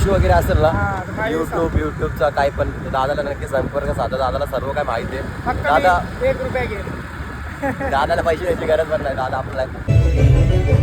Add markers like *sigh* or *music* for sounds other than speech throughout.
Issue वगैरे असेल ना युट्यूब युट्यूबचा काय पण दादाला नक्की संपर्क साधा. दादाला सर्व काय माहिती आहे. दादा एक रुपया घे *laughs* दादाला पैसे द्यायची गरज पण नाही दादा आपल्याला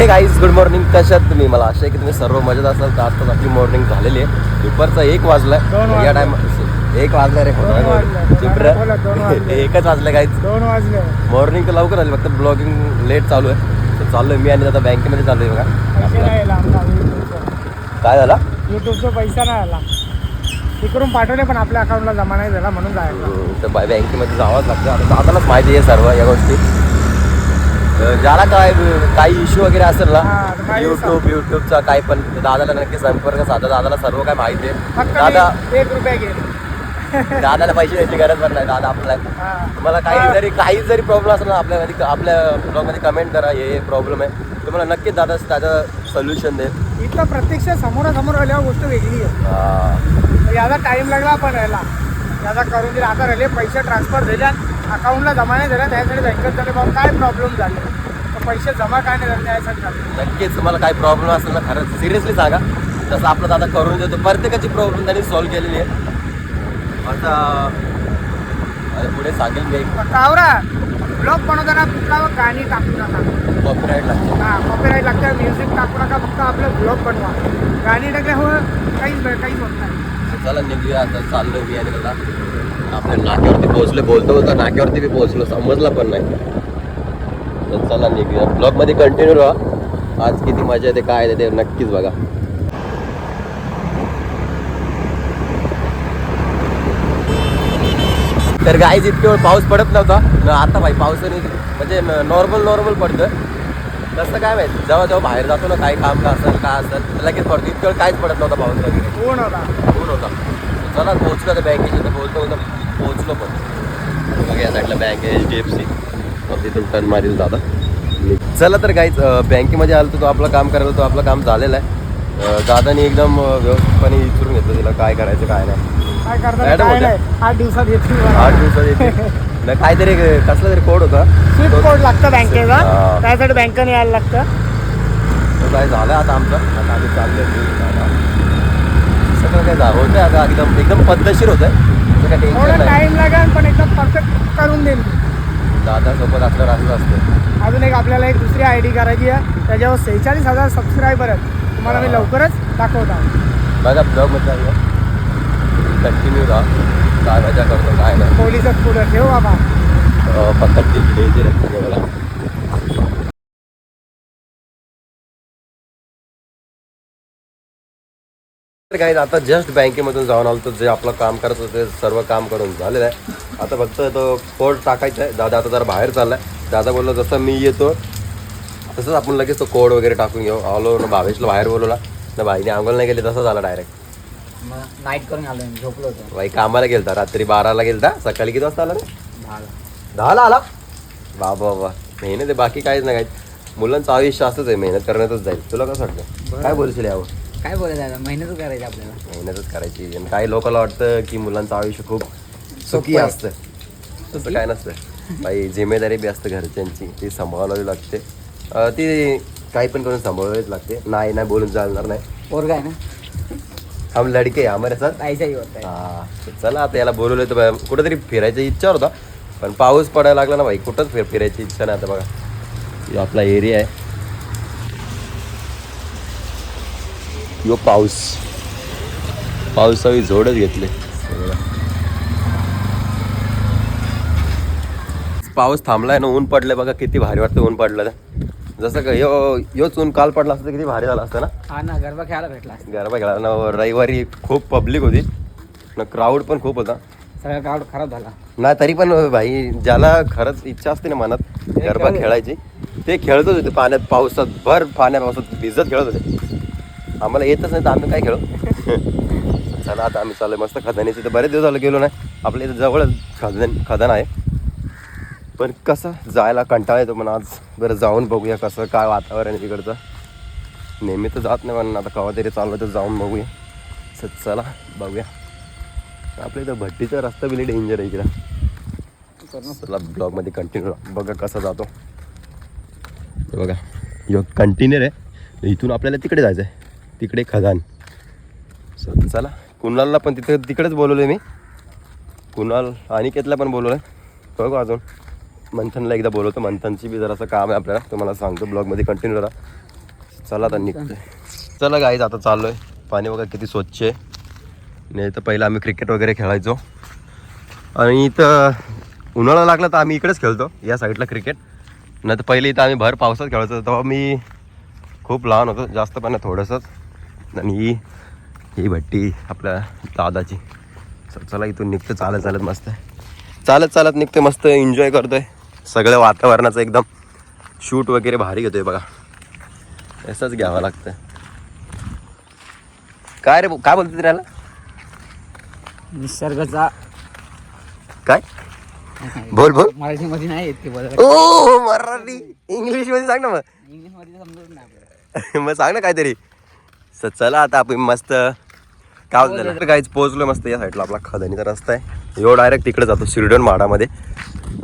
हे गाईज गुड मॉर्निंग कशात तुम्ही? मला आशा आहे की तुम्ही सर्व मजेत असाल. तर आताच आपली मॉर्निंग झालेली आहे. दुपारचा एक वाजलाय. या. टाइम एक वाजला रे. वाजले. *laughs* एकच वाजलं गाईज मॉर्निंग तर लवकर आली. फक्त ब्लॉगिंग लेट चालू आहे. तर चाललोय मी आणि आता बँकेमध्ये चालू आहे बघा. काय झाला? युट्यूबचा पैसा नाही आला. तिकडून पाठवले पण आपल्या अकाउंटला जमा नाही झाला म्हणून जायला. तर बँकेमध्ये जावंच लागतं. आता दादालाच माहिती आहे सर्व या गोष्टी. तर ज्याला काय काही इश्यू वगैरे असेल ना काही युट्यूब युट्यूबचा काय पण दादाला नक्की संपर्क साधा. दादाला सर्व काय माहिती आहे. दादा एक रुपया घे. दादाला पैसे द्यायची गरज पण नाही. दादा आपल्याला हा. तुम्हाला काही जरी काही जरी प्रॉब्लेम असेल ना आपल्यामध्ये आपल्या ब्लॉगमध्ये कमेंट करा. हे प्रॉब्लेम आहे. तुम्हाला नक्कीच दादा त्याचं सोल्युशन देईल. इथं प्रत्यक्ष समोरासमोर आल्यावर गोष्ट वेगळी आहे. याचा टाइम लागला पण याला. याचा करून दिला. आता राहिले पैसे ट्रान्सफर झाले अकाउंटला जमा नाही झाल्या त्यासाठी बँकेत झाले बाबा काय प्रॉब्लेम झाले. तर पैसे जमा काय नाही झाले त्यासाठी नक्कीच तुम्हाला काही प्रॉब्लेम असेल ना खरंच सिरियसली सांगा. तसं आपला दादा करून देतो. प्रत्येकाची प्रॉब्लेम त्यांनी सॉल्व्ह केलेली आहे. आता पुढे सांगेल मी फक्त आवरा ब्लॉग बनवताना कुठला गाणी टाकू नका. कॉपीराईट लागते. हा कॉपीराईट लागतं. म्युझिक टाकू नका. फक्त आपलं ब्लॉग बनवा. गाणी टाकल्यामुळे काहीच काहीच होत नाही. चला निघूया आता. चाललो मी याला आपल्या नाक्यावरती पोहोचलो बोलतो होता नाक्यावरती बी पोहोचलो. समजला पण नाही. तर चला निघूया. ब्लॉगमध्ये कंटिन्यू राहा. आज किती मजा येते काय येते ते नक्कीच बघा. तर गाईज इतके वेळ पाऊस पडत नव्हता. आता भाई पावसाने म्हणजे नॉर्मल नॉर्मल पडतं तसं काय माहिती? जेव्हा जेव्हा बाहेर जातो ना काही काम का असेल काय असेल लगेच पडतो इतके काहीच पडत नव्हता पाऊस वगैरे. ऊन होता? ऊन होता? चला पोहोचलो तर बँकेच्या तर बोलतो होतं पोहोचलो पण. या साईडला bank H D F C मग तिथून टर्न मारील दादा. चला तर काहीच बँकेमध्ये आलो तर तो आपलं काम करायला तो आपलं काम झालेलं आहे. दादानी एकदम व्यवस्थितपणे विचारून घेतलं तिला काय करायचं काय नाही. मॅडम आठ दिवसात येतील. आठ दिवसात येते *laughs* न काहीतरी कसला तरी कोड होता. स्विफ्ट कोड लागतं बँकेचा हा. त्यासाठी बँकेने यायला लागतं. तो काय झालं आता आमचं? आता आम्ही चाललो सगळं काय झालं? होतं आता एकदम एकदम पद्धतशीर होतं असं काय टेन्शन थोडा नाही. टाइम लागेल पण एकदम परफेक्ट करून देईल. दादा सोबत असल्यावर असं असतं. अजून एक आपल्याला एक दुसरी आय डी करायची आहे. त्याच्यावर सेहेचाळीस हजार सबस्क्रायबर आहेत. तुम्हाला मी. लवकरच दाखवत. आहोत बघा ब्लॉगमध्ये कंटिन्यू राहा. काय मजा करतो काय नाही. पोलिसच पुढं ठेव बाबा. अं, फक्त ती द्यायची रक्कम आहे मला तर काही आता जस्ट बँकेमधून जाऊन आलो तर जे आपलं काम करत होतं ते सर्व काम करून झालेलं आहे. आता फक्त तो कोड टाकायचा आहे. दादा आता जरा बाहेर चाललाय. दादा बोललो जसं मी येतो तसंच आपण लगेच तो कोड वगैरे टाकून घेऊ. आलो ना भावेशला बाहेर बोलवला. ना भाईने आंघोळ नाही गेली तसं झालं डायरेक्ट मग नाईट करून आलो मी झोपलो होतो. भाई कामाला गेलता रात्री बाराला गेलता? सकाळी किती वाजता आला रे? दहाला. दहाला आला? बाबा बाबा. मेहनत आहे बाकी काहीच नाही काहीच. मुलांचं आयुष्य असंच आहे मेहनत करण्यातच जाईल. तुला कसं वाटतं? बरं. काय बोलशील यावं काय बोलायचं आता मेहनत करायची आपल्याला. मेहनतच करायची. आणि काही लोकांना वाटतं की मुलांचं आयुष्य खूप सुखी आहे. असतं. तसं काय नसतं. *laughs* बाई जिम्मेदारी बी असतं घरच्यांची. ती सांभाळावी लागते. अं, ती काही पण करून सांभाळावीच लागते. नाही नाही बोलून चालणार नाही. पोरगा आहे ना? हम लडके हमारे साथ। ताईचाही होत आहे हा चला आता याला बोलवलं तर कुठेतरी फिरायची इच्छा होता पण पाऊस पडायला लागला ना भाई कुठंच फिर फिरायची इच्छा नाही आता बघा. यो आपला एरिया आहे. यो पाऊस. पावसावी जोडच घेतले. पाऊस थांबलाय ना ऊन पडलंय बघा किती भारी वाटतं ऊन पडलं तर. जसं का यो योच ऊन काल पडला असतं किती भारी झालं असतं ना? हा ना गरबा खेळायला भेटला गरबा खेळायला. ना रविवारी खूप पब्लिक होती. ना क्राऊड पण खूप होता. सगळा क्राऊड खराब झाला. ना तरी पण भाई ज्याला खरंच इच्छा असते ना मनात गरबा खेळू. खेळायची ते खेळतच होते. पाण्यात पावसात भर पाण्या पावसात भिजत खेळत होते. आम्हाला येतच नाही तर आम्ही काय खेळू? *laughs* चला आता आम्ही चाललोय मस्त खदानीचे. तर बरेच दिवस झाले गेलो नाही. आपल्या इथे जवळच खदन खदान आहे. पण कसं जायला कंटाळा येतो पण आज बरं जाऊन बघूया कसं काय वातावरण आहे तिकडचं. नेहमी तर जात नाही म्हणून आता कवा तरी चाललं तर जाऊन बघूया. स चला बघूया. आपल्या इथं भट्टीचा रस्ता बिली डेंजर आहे इकडं. चला ब्लॉगमध्ये कंटिन्यू बघा कसा जातो. बघा यो कंटिन्यूर आहे. इथून आपल्याला तिकडे जायचं आहे तिकडे खदान. सो चला कुणालला पण तिथे तिकडेच बोलवलं मी. कुणाल अनिकेतला पण बोलवलं आहे बघू अजून. मंथनला एकदा बोलवतो. मंथनची बी जरासं काम आहे आपल्याला. तुम्हाला सांगतो ब्लॉगमध्ये कंटिन्यू करा. चला आता निघतोय. चला गाईज आता चाललो आहे पाणी वगैरे किती स्वच्छ आहे. नाही तर पहिलं आम्ही क्रिकेट वगैरे खेळायचो. आणि इथं उन्हाळा लागला तर आम्ही इकडेच खेळतो या साईडला क्रिकेट नाही तर पहिले इथं आम्ही भर पावसात खेळायचो. तेव्हा मी खूप लहान होतो जास्त पण थोडंसंच. आणि ही ही भट्टी आपल्या दादाची. चला इथून निघतं चालत चालत मस्त आहे. चालत चालत निघते मस्त एन्जॉय करतोय. सगळ्या वातावरणाचं एकदम शूट वगैरे भारी घेतोय बघा. असंच घ्यावं लागतं काय रे काय बोलतो त्याला निसर्गाचा काय? बोल बोल. मराठीमध्ये नाही येत ते बोलायला. ओ मराठी. इंग्लिशमध्ये सांग ना मग. इंग्लिशमध्ये समजत नाही आपल्याला. *laughs* मग सांग ना काहीतरी. स चला आता आपण मस्त काय बोलतो तर काहीच पोहोचलो मस्त या साईडला आपला खदनीचा रस्ता आहे. यो डायरेक्ट तिकडे जातो शिर्डन माडामध्ये.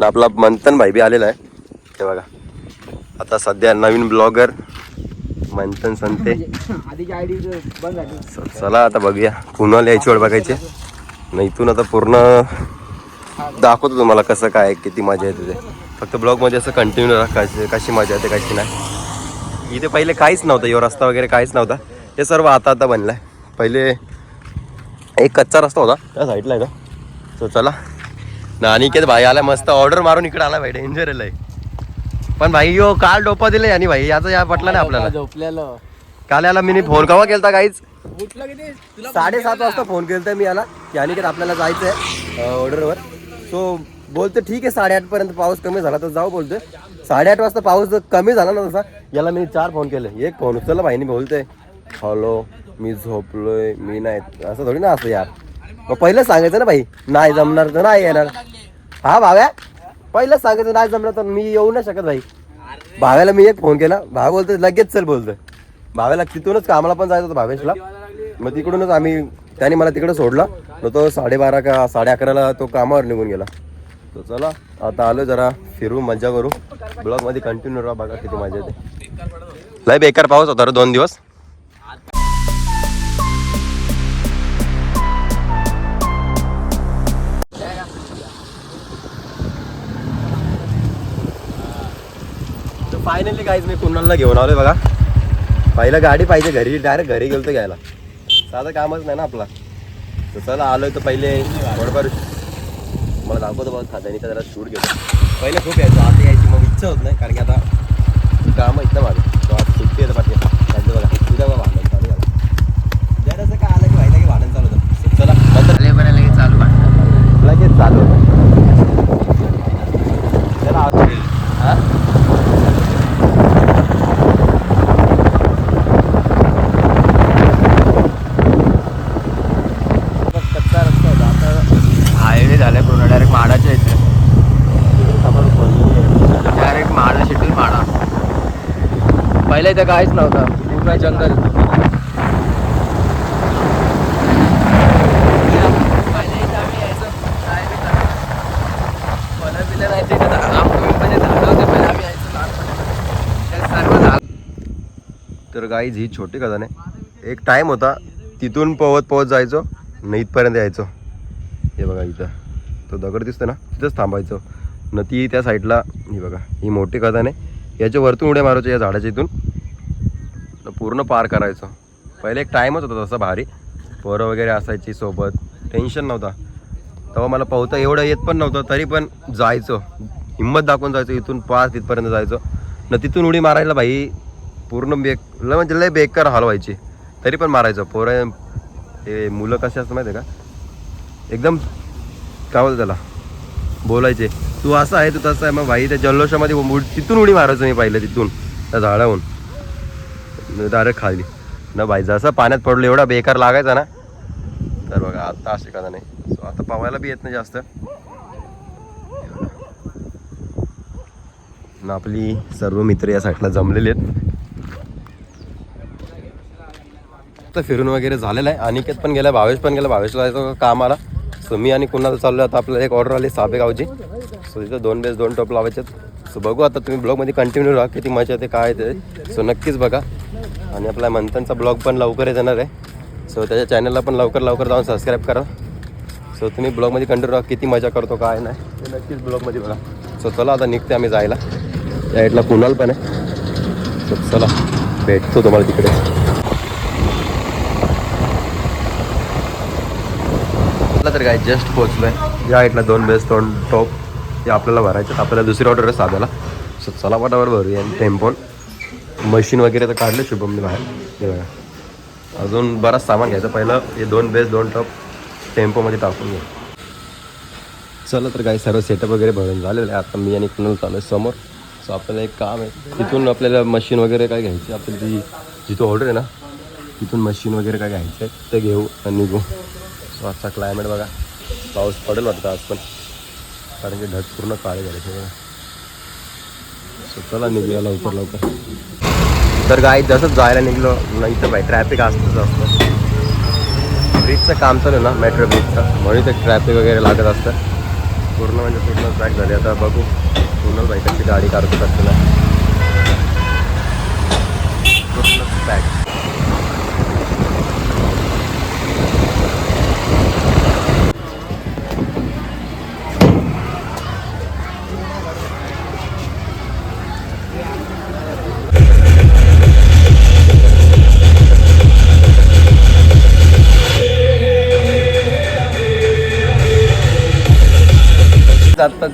आपला मंथन भाई बी आलेला आहे. ते बघा. आता सध्या नवीन ब्लॉगर मंथन संते. झाली चला आता बघूया. कुणाला यायची वेळ बघायची. न इथून आता पूर्ण दाखवतो तुम्हाला कसं काय किती मजा येते ते. फक्त ब्लॉगमध्ये असं कंटिन्यू राहा कशी मजा येते कशी नाही. इथे पहिले काहीच नव्हतं. यो रस्ता वगैरे काहीच नव्हता. हे सर्व आता आता बनलं आहे पहिले एक कच्चा रस्ता होता. त्या साईडला आहे का? तो चला. ना अनिकेत भाई आला मस्त. ऑर्डर मारून इकडे आला भाई. डेंजर आहे पण भाई यो काल डोपा दिले आणि भाई. याचा या पटला नाही आपल्याला. झोपलेलं. काल याला मी फोन कवा केलता काहीच साडेसात वाजता फोन केलता मी याला. की अनिकेत आपल्याला जायचं आहे ऑर्डरवर सो बोलतो ठीक आहे साडेआठ पर्यंत पाऊस कमी झाला तर जाऊ बोलतोय. साडेआठ वाजता पाऊस कमी झाला ना तसा याला मी चार फोन केले. एक फोन उचलला भाईने बोलतोय. हॅलो मी झोपलोय मी नाही. असं थोडी ना असं यार. मग पहिलं सांगायचं ना भाई नाही जमणार तर नाही येणार. हा भाव्या पहिलंच सांगायचं नाही जमणार तर मी येऊ नाही शकत भाई भाव्याला मी एक फोन केला भाव बोलतो लगेच चल बोलतोय. भाव्याला तिथूनच कामाला पण जायचं होतं भावेशला. मग तिकडूनच आम्ही त्याने मला तिकडे सोडला. मग तो साडेबारा का साडे अकराला तो कामावर निघून गेला. तो चला आता आलो जरा फिरू मजा करू. ब्लॉगमध्ये कंटिन्यू राहा बघा किती मजा येते. लय बेकार पाऊस होता रे दोन दिवस. फायनली काहीच मी कुणाला घेऊन आलोय बघा. पहिलं गाडी पाहिजे घरी डायरेक्ट घरी गेलो घ्यायला. साधं कामच नाही ना आपला. तर चला आलोय तर पहिले थोडंफार मला दाखवतो बघ खात्याने जरा शूट घेतो. पहिले खूप यायचो आता यायची मग इच्छा होत नाही कारण की आता काम इथं माझं. आज सुट्टी येतं पाठी त्यांचं बघा तुझ्या बघा भांडण चालू झालं जरासं काय आलं की व्हायला की भांडण चालू होतं चला नंतर लगेच चालू लगेच चालू होतं चला हा कच्चा रस्ता होता आता हायवे झालाय पूर्ण डायरेक्ट माडाच्या इथे डायरेक्ट माडा शेड्यूल माडा पहिल्या इथे काहीच नव्हतं. पूर्ण जंगल. तर गाईज ही छोटी कथा नाही. एक टाइम होता तिथून पवत पवत जायचो न इथपर्यंत यायचो. हे बघा इथं. तो दगड दिसतो ना तिथंच थांबायचो. न ती त्या साईडला ही बघा ही मोठी कथा नाही. याच्या वरतून उड्या मारायचो या झाडाच्या इथून. पूर्ण पार करायचो. पहिले एक टाईमच होता तसा भारी. पोरं वगैरे असायची सोबत. टेन्शन नव्हता. तेव्हा मला पोहता एवढं येत पण नव्हतं तरी पण जायचो. हिंमत दाखवून जायचो इथून पास तिथपर्यंत जायचो. न तिथून उडी मारायला भाई पूर्ण बेक ल म्हणजे लय बेकार हलवायची तरी पण मारायचो. पोरं हे मुलं कसे असतं माहिती आहे का? एकदम काय बोलतो त्याला? बोलायचे. तू असं आहे तू तसं आहे. मग भाई त्या जल्लोषामध्ये तिथून उडी मारायचो मी पाहिलं तिथून त्या झाडाहून डायरेक्ट खाली. ना भाई जसं पाण्यात पडलो एवढा बेकार लागायचा ना. तर बघा आता असे कदा नाही. सो आता पवायला बी येत नाही जास्त. ना आपली सर्व मित्र या साईडला जमलेले आहेत. तर फिरून वगैरे झालेलं आहे. अनिकेत पण गेला भावेश पण गेला. भावेशला जायचं काम आला सो मी आणि कुणाला चाललो आता आपल्याला एक ऑर्डर आली साबेगावची सो तिथं दोन बेस दोन टॉप लावायचे सो बघू आता तुम्ही ब्लॉगमध्ये कंटिन्यू राहा. किती मजा येते काय ते सो नक्कीच बघा. आणि आपला मंथनचा ब्लॉग पण लवकरच येणार आहे. सो त्याच्या चॅनलला पण लवकर लवकर जाऊन सबस्क्राईब करा. सो तुम्ही ब्लॉगमध्ये कंटिन्यू राहा किती मजा करतो काय नाही. ते नक्कीच ब्लॉगमध्ये बघा. सो चला आता निघते आम्ही जायला. या साईडला कुणाल पण आहे. सो चला भेटतो तुम्हाला तिकडे. तर काय जस्ट पोहोचलोय. या साईडला दोन बेस दोन टॉप ते आपल्याला भरायचे आपल्याला दुसरी ऑर्डर आहे साध्याला. सो चला पटावर भरूया. टेम्पोन मशीन वगैरे तर काढले शुभमने बाहेर. हे बघा. अजून बराच सामान घ्यायचं. पहिलं हे दोन बेस दोन टॉप टेम्पोमध्ये टाकून घ्या चला तर काही सर्व सेटअप वगैरे भरून झालेलं आहे. आता मी आणि कुणाल चालू आहे समोर. सो आपल्याला एक काम आहे. तिथून आपल्याला मशीन वगैरे काय घ्यायची? आपली जी जिथं ऑर्डर आहे ना तिथून मशीन वगैरे काय घ्यायचं आहे ते घेऊ आणि निघू. सो आजचा क्लायमेट बघा. पाऊस पडेल वाटतं आज पण. कारण की ढग पूर्ण काळे झाले सगळं चला निघूया लवकर लवकर. तर गाय जसंच जायला निघलो नाही तर बाई ट्रॅफिक असतंच असतं. ब्रिजचं काम चालू आहे ना मेट्रो ब्रिजचं म्हणून ते ट्रॅफिक वगैरे लागत असतं. पूर्ण म्हणजे पूर्ण पॅक झाली. आता बघू पूर्ण बाईकांची गाडी काढतो असते ना. पूर्ण पॅक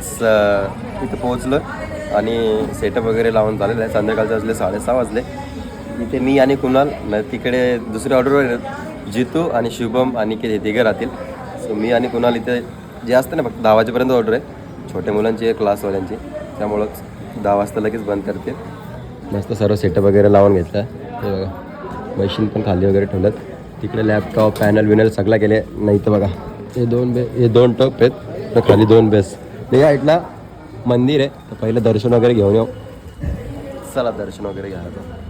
आत्ताच इथे इथं पोहोचलो आणि सेटअप वगैरे लावून झालेलं आहे. संध्याकाळचे वाजले साडेसहा वाजले. इथे मी आणि कुणाल तिकडे दुसऱ्या ऑर्डरवर जितू आणि शुभम आणि के तिघे राहतील. सो मी आणि कुणाल इथे जे असतं ना फक्त दहा वाजेपर्यंत ऑर्डर आहे. छोट्या मुलांची क्लासवाल्यांची त्यामुळंच दहा वाजता लगेच बंद करते मस्त सर्व सेटअप वगैरे लावून घेतलं. आहे हे. बघा मशीन पण खाली वगैरे ठेवल्यात तिकडे लॅपटॉप पॅनल विनल सगळं केले नाही तर बघा हे दोन बे हे दोन टॉप आहेत. तर खाली दोन बेस या साईडला मंदिर आहे तर पहिलं दर्शन वगैरे घेऊन येऊ चला दर्शन वगैरे घ्या आता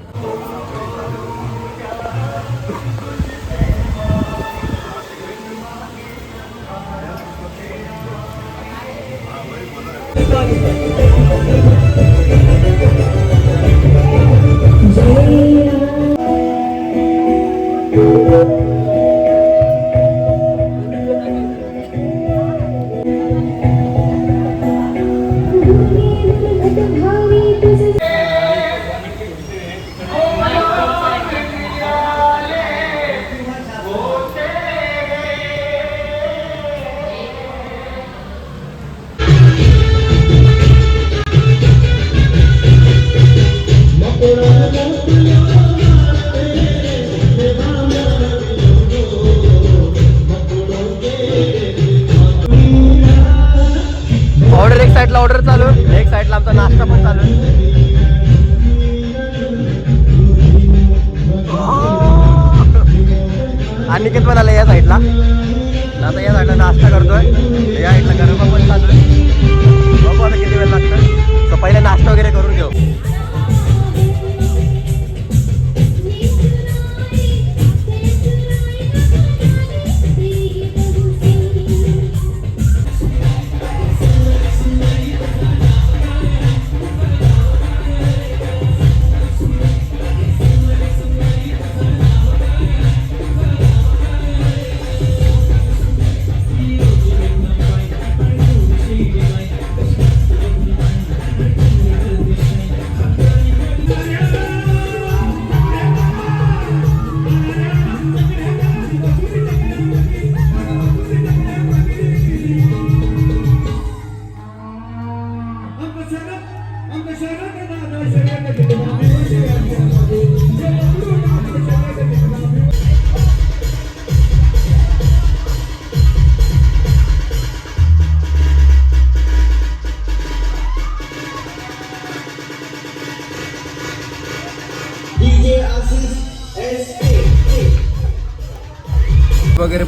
अनिकेत पण आलं या साईडला आता या साईडला नाश्ता करतोय. या साईडला गरबा पण चालू आहे बघू आता किती वेळ लागतं तर पहिले नाश्ता वगैरे करून घेऊ.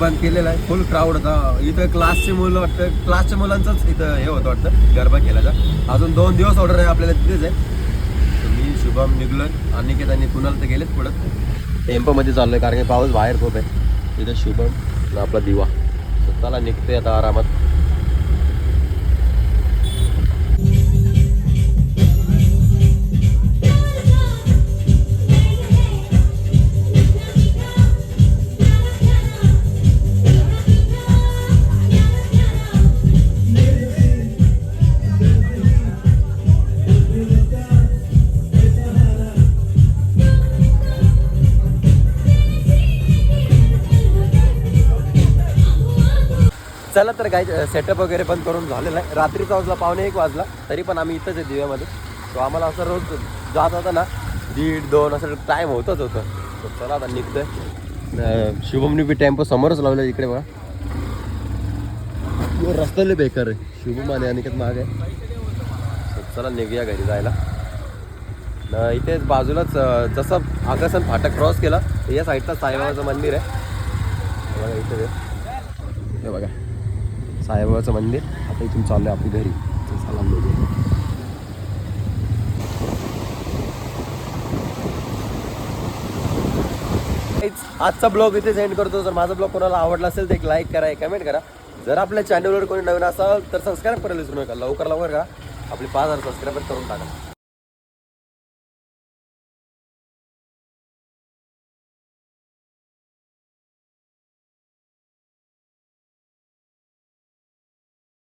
बंद केलेला आहे. फुल क्राऊड होता. इथं क्लासचे मुलं वाटतं. क्लासच्या मुलांचंच इथं हे होतं वाटतं. गरबा केल्याचा अजून दोन दिवस ऑर्डर आहे आपल्याला तिथेच आहे. मी शुभम निघलोय. अनिकेत आणि कुणाल तर गेलेच पुढं. टेम्पोमध्ये चाललोय कारण की पाऊस बाहेर खूप आहे. इथं शुभम आपला दिवा. स्वतःला चला आता आरामात. चला तर काय सेटअप वगैरे पण करून झालेलं आहे रात्रीचा वाजला पावणे एक वाजला तरी पण आम्ही इथंच आहे दिव्यामध्ये. तो आम्हाला असं रोज जात होता ना दीड दोन असं टाईम होतच होतं. तर चला आता निघतोय. अं, बी टेम्पो समोरच लावलं इकडे बघा. रस्त्याला बेकार आहे. शुभम आणि अनिकेत महाग आहे. चला निघूया घरी जायला. न इथेच बाजूलाच जसं आकर्षण फाटक क्रॉस केला या साईडला साईबाबाचं मंदिर आहे. बघा इथे हे बघा. साईबाबाचं मंदिर. आता इथून आहे आपली घरी. तर चला आजचा ब्लॉग इथे सेंड करतो. जर माझा ब्लॉग कोणाला आवडला असेल तर एक लाईक करा एक कमेंट करा. जर आपल्या चॅनलवर कोणी नवीन असाल तर सबस्क्राईब करायला विसरू नका. लवकर लवकर करा. आपली पाच हजार सबस्क्राईबर करून टाका.